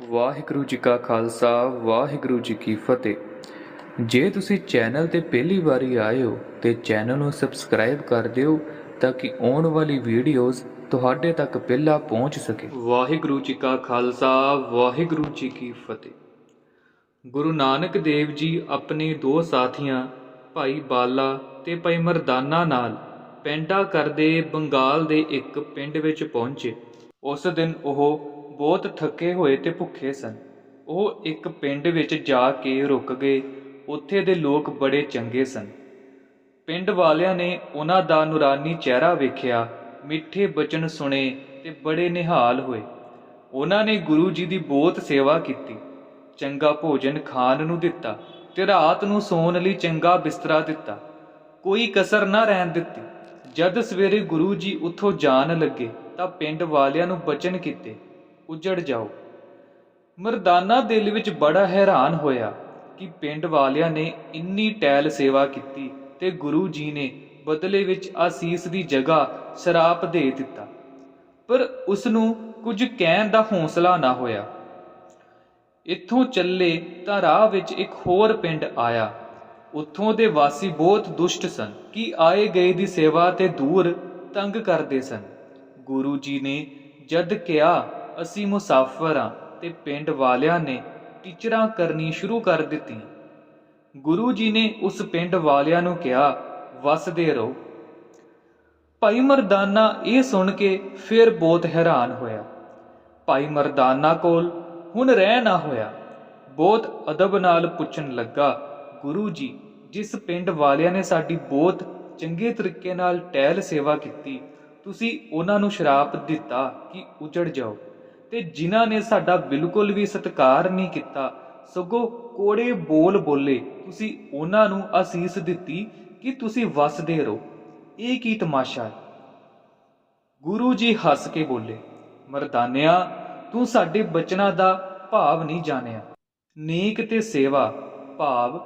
ਵਾਹਿਗੁਰੂ ਜੀ ਕਾ ਖਾਲਸਾ, ਵਾਹਿਗੁਰੂ ਜੀ ਕੀ ਫਤਿਹ। ਜੇ ਤੁਸੀਂ ਚੈਨਲ ਤੇ ਪਹਿਲੀ ਵਾਰੀ ਆਏ ਹੋ ਤੇ ਚੈਨਲ ਨੂੰ ਸਬਸਕ੍ਰਾਈਬ ਕਰ ਦਿਓ ਤਾਂ ਕਿ ਆਉਣ ਵਾਲੀ ਵੀਡੀਓਜ਼ ਤੁਹਾਡੇ ਤੱਕ ਪਹਿਲਾਂ ਪਹੁੰਚ ਸਕੇ। ਵਾਹਿਗੁਰੂ ਜੀ ਕਾ ਖਾਲਸਾ, ਵਾਹਿਗੁਰੂ ਜੀ ਕੀ ਫਤਿਹ। ਗੁਰੂ ਨਾਨਕ ਦੇਵ ਜੀ ਆਪਣੇ ਦੋ ਸਾਥੀਆਂ, ਭਾਈ ਬਾਲਾ ਤੇ ਭਾਈ ਮਰਦਾਨਾ ਨਾਲ ਪੈਂਡਾ ਕਰਦੇ ਬੰਗਾਲ ਦੇ ਇੱਕ ਪਿੰਡ ਵਿੱਚ ਪਹੁੰਚੇ। ਉਸ ਦਿਨ ਉਹ ਬਹੁਤ ਥੱਕੇ ਹੋਏ ਤੇ ਭੁੱਖੇ ਸਨ। ਉਹ ਇੱਕ ਪਿੰਡ ਵਿੱਚ ਜਾ ਕੇ ਰੁਕ ਗਏ। ਉੱਥੇ ਦੇ ਲੋਕ ਬੜੇ ਚੰਗੇ ਸਨ। ਪਿੰਡ ਵਾਲਿਆਂ ਨੇ ਉਹਨਾਂ ਦਾ ਨੂਰਾਨੀ ਚਿਹਰਾ ਵੇਖਿਆ, ਮਿੱਠੇ ਬਚਨ ਸੁਣੇ ਤੇ ਬੜੇ ਨਿਹਾਲ ਹੋਏ। ਉਹਨਾਂ ਨੇ ਗੁਰੂ ਜੀ ਦੀ ਬਹੁਤ ਸੇਵਾ ਕੀਤੀ। ਚੰਗਾ ਭੋਜਨ ਖਾਣ ਨੂੰ ਦਿੱਤਾ ਤੇ ਰਾਤ ਨੂੰ ਸੌਣ ਲਈ ਚੰਗਾ ਬਿਸਤਰਾ ਦਿੱਤਾ। ਕੋਈ ਕਸਰ ਨਾ ਰਹਿਣ ਦਿੱਤੀ। ਜਦ ਸਵੇਰੇ ਗੁਰੂ ਜੀ ਉੱਥੋਂ ਜਾਣ ਲੱਗੇ ਤਾਂ ਪਿੰਡ ਵਾਲਿਆਂ ਨੂੰ ਬਚਨ ਕੀਤੇ। ਉਜੜ ਜਾਓ। ਮਰਦਾਨਾ ਦਿਲ ਵਿੱਚ ਬੜਾ ਹੈਰਾਨ ਹੋਇਆ ਕਿ ਪਿੰਡ ਵਾਲਿਆਂ ਨੇ ਇੰਨੀ ਟੈਲ ਸੇਵਾ ਕੀਤੀ ਤੇ ਗੁਰੂ ਜੀ ਨੇ ਬਦਲੇ ਵਿੱਚ ਆਸੀਸ ਦੀ ਜਗ੍ਹਾ ਸ਼ਰਾਪ ਦੇ ਦਿੱਤਾ। ਪਰ ਉਸ ਨੂੰ ਕੁਝ ਕਹਿਣ ਦਾ ਹੌਸਲਾ ਨਾ ਹੋਇਆ। ਇੱਥੋਂ ਚੱਲੇ ਤਾਂ ਰਾਹ ਵਿੱਚ ਇੱਕ ਹੋਰ ਪਿੰਡ ਆਇਆ। ਉੱਥੋਂ ਦੇ ਵਾਸੀ ਬਹੁਤ ਦੁਸ਼ਟ ਸਨ ਕਿ ਆਏ ਗਏ ਦੀ ਸੇਵਾ ਤੇ ਦੂਰ ਤੰਗ ਕਰਦੇ ਸਨ। ਗੁਰੂ ਜੀ ਨੇ ਜਦ ਕਿਹਾ ਅਸੀਂ ਮੁਸਾਫਰ ਹਾਂ ਤੇ ਪਿੰਡ ਵਾਲਿਆਂ ਨੇ ਟੀਚਰਾਂ ਕਰਨੀ ਸ਼ੁਰੂ ਕਰ ਦਿੱਤੀ। ਗੁਰੂ ਜੀ ਨੇ ਉਸ ਪਿੰਡ ਵਾਲਿਆਂ ਨੂੰ ਕਿਹਾ, ਵਸਦੇ ਰਹੋ। ਭਾਈ ਮਰਦਾਨਾ ਇਹ ਸੁਣ ਕੇ ਫਿਰ ਬਹੁਤ ਹੈਰਾਨ ਹੋਇਆ। ਭਾਈ ਮਰਦਾਨਾ ਕੋਲ ਹੁਣ ਰਹਿ ਨਾ ਹੋਇਆ। ਬਹੁਤ ਅਦਬ ਨਾਲ ਪੁੱਛਣ ਲੱਗਾ, ਗੁਰੂ ਜੀ, ਜਿਸ ਪਿੰਡ ਵਾਲਿਆਂ ਨੇ ਸਾਡੀ ਬਹੁਤ ਚੰਗੇ ਤਰੀਕੇ ਨਾਲ ਟਹਿਲ ਸੇਵਾ ਕੀਤੀ, ਤੁਸੀਂ ਉਹਨਾਂ ਨੂੰ ਸ਼ਰਾਪ ਦਿੱਤਾ ਕਿ ਉਜੜ ਜਾਓ? ਤੇ ਜਿਨ੍ਹਾਂ ਨੇ ਸਾਡਾ ਬਿਲਕੁਲ ਵੀ ਸਤਿਕਾਰ ਨਹੀਂ ਕੀਤਾ, ਸਗੋਂ ਕੋੜੇ ਬੋਲ ਬੋਲੇ, ਤੁਸੀਂ ਉਹਨਾਂ ਨੂੰ ਅਸੀਸ ਦਿੱਤੀ ਕਿ ਤੁਸੀਂ ਵਸਦੇ ਰਹੋ। ਇਹ ਕੀ ਤਮਾਸ਼ਾ ਹੈ? ਗੁਰੂ ਜੀ ਹੱਸ ਕੇ ਬੋਲੇ, ਮਰਦਾਨਿਆ, ਤੂੰ ਸਾਡੇ ਬਚਨਾਂ ਦਾ ਭਾਵ ਨਹੀਂ ਜਾਣਿਆ। ਨੇਕ ਤੇ ਸੇਵਾ, ਭਾਵ,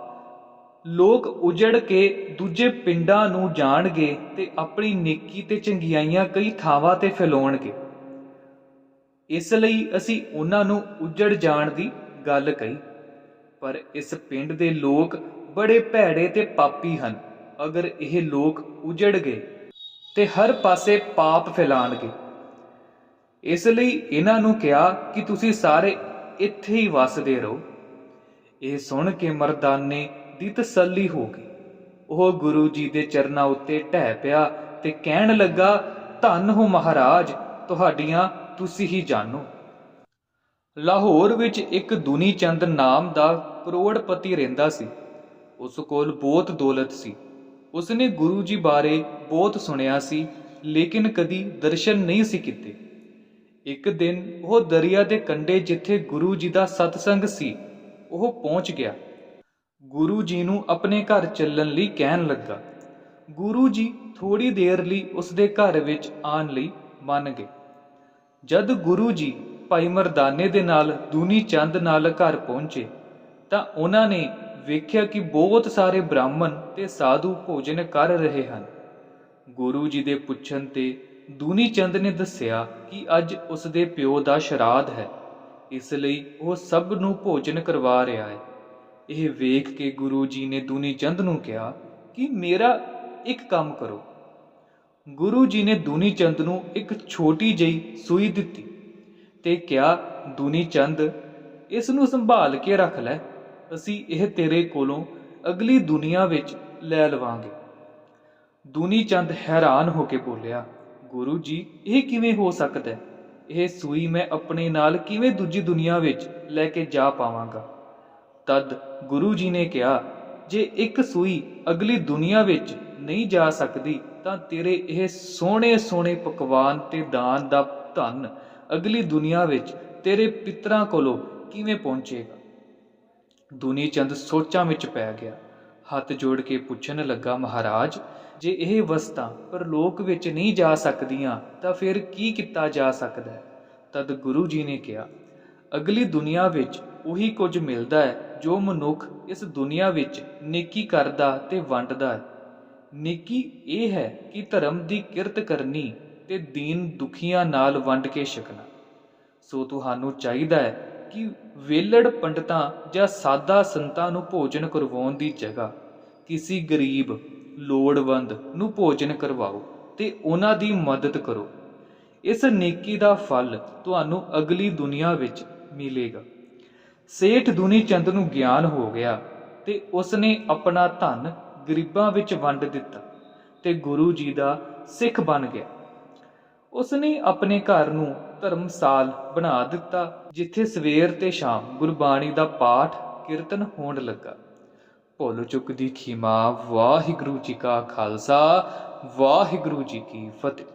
ਲੋਕ ਉਜੜ ਕੇ ਦੂਜੇ ਪਿੰਡਾਂ ਨੂੰ ਜਾਣਗੇ ਤੇ ਆਪਣੀ ਨੇਕੀ ਤੇ ਚੰਗਿਆਈਆਂ ਕਈ ਥਾਵਾਂ ਤੇ ਫੈਲਾਉਣਗੇ। ਇਸ ਲਈ ਅਸੀਂ ਉਹਨਾਂ ਨੂੰ ਉੱਜੜ ਜਾਣ ਦੀ ਗੱਲ ਕਹੀ। ਪਰ ਇਸ ਪਿੰਡ ਦੇ ਲੋਕ ਬੜੇ ਭੈੜੇ ਤੇ ਪਾਪੀ ਹਨ। ਅਗਰ ਇਹ ਲੋਕ ਉਜੜ ਗਏ ਤੇ ਹਰ ਪਾਸੇ ਪਾਪ ਫੈਲਾਣਗੇ। ਇਸ ਲਈ ਇਹਨਾਂ ਨੂੰ ਕਿਹਾ ਕਿ ਤੁਸੀਂ ਸਾਰੇ ਇੱਥੇ ਹੀ ਵਸਦੇ ਰਹੋ। ਇਹ ਸੁਣ ਕੇ ਮਰਦਾਨੇ ਦੀ ਤਸੱਲੀ ਹੋ ਗਈ ਉਹ ਗੁਰੂ ਜੀ ਦੇ ਚਰਨਾਂ ਉੱਤੇ ਢਹਿ ਪਿਆ ਤੇ ਕਹਿਣ ਲੱਗਾ, ਧੰਨ ਹੋ ਮਹਾਰਾਜ, ਤੁਹਾਡੀਆਂ ਤੁਸੀਂ ਹੀ ਜਾਣੋ। ਲਾਹੌਰ ਵਿੱਚ ਇੱਕ ਦੁਨੀ ਚੰਦ ਨਾਮ ਦਾ ਕਰੋੜਪਤੀ ਰਹਿੰਦਾ ਸੀ। ਉਸ ਕੋਲ ਬਹੁਤ ਦੌਲਤ ਸੀ। ਉਸਨੇ ਗੁਰੂ ਜੀ ਬਾਰੇ ਬਹੁਤ ਸੁਣਿਆ ਸੀ, ਲੇਕਿਨ ਕਦੀ ਦਰਸ਼ਨ ਨਹੀਂ ਸੀ ਕੀਤੇ। ਇੱਕ ਦਿਨ ਉਹ ਦਰਿਆ ਦੇ ਕੰਢੇ ਜਿੱਥੇ ਗੁਰੂ ਜੀ ਦਾ ਸਤਸੰਗ ਸੀ, ਉਹ ਪਹੁੰਚ ਗਿਆ। ਗੁਰੂ ਜੀ ਨੂੰ ਆਪਣੇ ਘਰ ਚੱਲਣ ਲਈ ਕਹਿਣ ਲੱਗਾ। ਗੁਰੂ ਜੀ ਥੋੜੀ ਦੇਰ ਲਈ ਉਸ ਦੇ ਘਰ ਵਿੱਚ ਆਉਣ ਲਈ ਮੰਨ ਗਏ। ਜਦ ਗੁਰੂ ਜੀ ਭਾਈ ਮਰਦਾਨੇ ਦੇ ਨਾਲ ਦੂਨੀ ਚੰਦ ਨਾਲ ਘਰ ਪਹੁੰਚੇ, ਤਾਂ ਉਹਨਾਂ ਨੇ ਵੇਖਿਆ ਕਿ ਬਹੁਤ ਸਾਰੇ ਬ੍ਰਾਹਮਣ ਤੇ ਸਾਧੂ ਭੋਜਨ ਕਰ ਰਹੇ ਹਨ। ਗੁਰੂ ਜੀ ਦੇ ਪੁੱਛਣ ਤੇ ਦੂਨੀ ਚੰਦ ਨੇ ਦੱਸਿਆ ਕਿ ਅੱਜ ਉਸ ਦੇ ਪਿਓ ਦਾ ਸ਼ਰਾਧ ਹੈ, ਇਸ ਲਈ ਉਹ ਸਭ ਨੂੰ ਭੋਜਨ ਕਰਵਾ ਰਿਹਾ ਹੈ। ਇਹ ਵੇਖ ਕੇ ਗੁਰੂ ਜੀ ਨੇ ਦੂਨੀ ਚੰਦ ਨੂੰ ਕਿਹਾ ਕਿ ਮੇਰਾ ਇੱਕ ਕੰਮ ਕਰੋ। ਗੁਰੂ ਜੀ ਨੇ ਦੂਨੀ ਚੰਦ ਨੂੰ ਇੱਕ ਛੋਟੀ ਜਿਹੀ ਸੂਈ ਦਿੱਤੀ ਤੇ ਕਿਹਾ, ਦੂਨੀ ਚੰਦ ਇਸ ਨੂੰ ਸੰਭਾਲ ਕੇ ਰੱਖ ਲੈ। ਅਸੀਂ ਇਹ ਤੇਰੇ ਕੋਲੋਂ ਅਗਲੀ ਦੁਨੀਆ ਵਿੱਚ ਲੈ ਲਵਾਂਗੇ। ਦੂਨੀ ਚੰਦ ਹੈਰਾਨ ਹੋ ਕੇ ਬੋਲਿਆ, ਗੁਰੂ ਜੀ, ਇਹ ਕਿਵੇਂ ਹੋ ਸਕਦਾ ਹੈ? ਇਹ ਸੂਈ ਮੈਂ ਆਪਣੇ ਨਾਲ ਕਿਵੇਂ ਦੂਜੀ ਦੁਨੀਆ ਵਿੱਚ ਲੈ ਕੇ ਜਾ ਪਾਵਾਂਗਾ? ਤਦ ਗੁਰੂ ਜੀ ਨੇ ਕਿਹਾ, ਜੇ ਇੱਕ ਸੂਈ ਅਗਲੀ ਦੁਨੀਆ ਵਿੱਚ ਨਹੀਂ ਜਾ ਸਕਦੀ, ਤਾਂ ਤੇਰੇ ਇਹ ਸੋਹਣੇ ਸੋਹਣੇ ਪਕਵਾਨ ਤੇ ਦਾਨ ਦਾ ਧਨ ਅਗਲੀ ਦੁਨੀਆ ਵਿੱਚ ਤੇਰੇ ਪਿਤਰਾਂ ਕੋਲੋਂ ਕਿਵੇਂ ਪਹੁੰਚੇਗਾ? ਦੁਨੀ ਚੰਦ ਸੋਚਾਂ ਵਿੱਚ ਪੈ ਗਿਆ। ਹੱਥ ਜੋੜ ਕੇ ਪੁੱਛਣ ਲੱਗਾ, ਮਹਾਰਾਜ, ਜੇ ਇਹ ਵਸਤਾਂ ਪਰਲੋਕ ਵਿੱਚ ਨਹੀਂ ਜਾ ਸਕਦੀਆਂ, ਤਾਂ ਫਿਰ ਕੀ ਕੀਤਾ ਜਾ ਸਕਦਾ ਹੈ? ਤਦ ਗੁਰੂ ਜੀ ਨੇ ਕਿਹਾ, ਅਗਲੀ ਦੁਨੀਆ ਵਿੱਚ ਉਹੀ ਕੁਝ ਮਿਲਦਾ ਹੈ ਜੋ ਮਨੁੱਖ ਇਸ ਦੁਨੀਆ ਵਿੱਚ ਨੇਕੀ ਕਰਦਾ ਤੇ ਵੰਡਦਾ ਹੈ। ਨੇਕੀ ਇਹ ਹੈ ਕਿ ਧਰਮ ਦੀ ਕਿਰਤ ਕਰਨੀ ਤੇ ਦੀਨ ਦੁਖੀਆਂ ਨਾਲ ਵੰਡ ਕੇ ਛਕਣਾ। ਸੋ ਤੁਹਾਨੂੰ ਚਾਹੀਦਾ ਹੈ ਕਿ ਵੇਲੜ ਪੰਡਤਾਂ ਜਾਂ ਸਾਦਾ ਸੰਤਾਂ ਨੂੰ ਭੋਜਨ ਕਰਵਾਉਣ ਦੀ ਜਗ੍ਹਾ, ਕਿਸੇ ਗਰੀਬ, ਲੋੜਵੰਦ ਨੂੰ ਭੋਜਨ ਕਰਵਾਓ ਤੇ ਉਹਨਾਂ ਦੀ ਮਦਦ ਕਰੋ। ਇਸ ਨੇਕੀ ਦਾ ਫਲ ਤੁਹਾਨੂੰ ਅਗਲੀ ਦੁਨੀਆ ਵਿੱਚ ਮਿਲੇਗਾ। ਸੇਠ ਦੁਨੀ ਚੰਦ ਨੂੰ ਗਿਆਨ ਹੋ ਗਿਆ ਤੇ ਉਸਨੇ ਆਪਣਾ ਧਨ ਗਰੀਬਾਂ ਵਿੱਚ ਵੰਡ ਦਿੱਤਾ ਤੇ ਗੁਰੂ ਜੀ ਦਾ ਸਿੱਖ ਬਣ ਗਿਆ। ਉਸਨੇ ਆਪਣੇ ਘਰ ਨੂੰ ਧਰਮਸਾਲ ਬਣਾ ਦਿੱਤਾ, ਜਿੱਥੇ ਸਵੇਰ ਤੇ ਸ਼ਾਮ ਗੁਰਬਾਣੀ ਦਾ ਪਾਠ, ਕੀਰਤਨ ਹੋਣ ਲੱਗਾ। ਭੁੱਲ ਚੁੱਕ ਦੀ ਖਿਮਾ, ਵਾਹਿਗੁਰੂ ਜੀ ਕਾ ਖਾਲਸਾ, ਵਾਹਿਗੁਰੂ ਜੀ ਕੀ ਫਤਿਹ।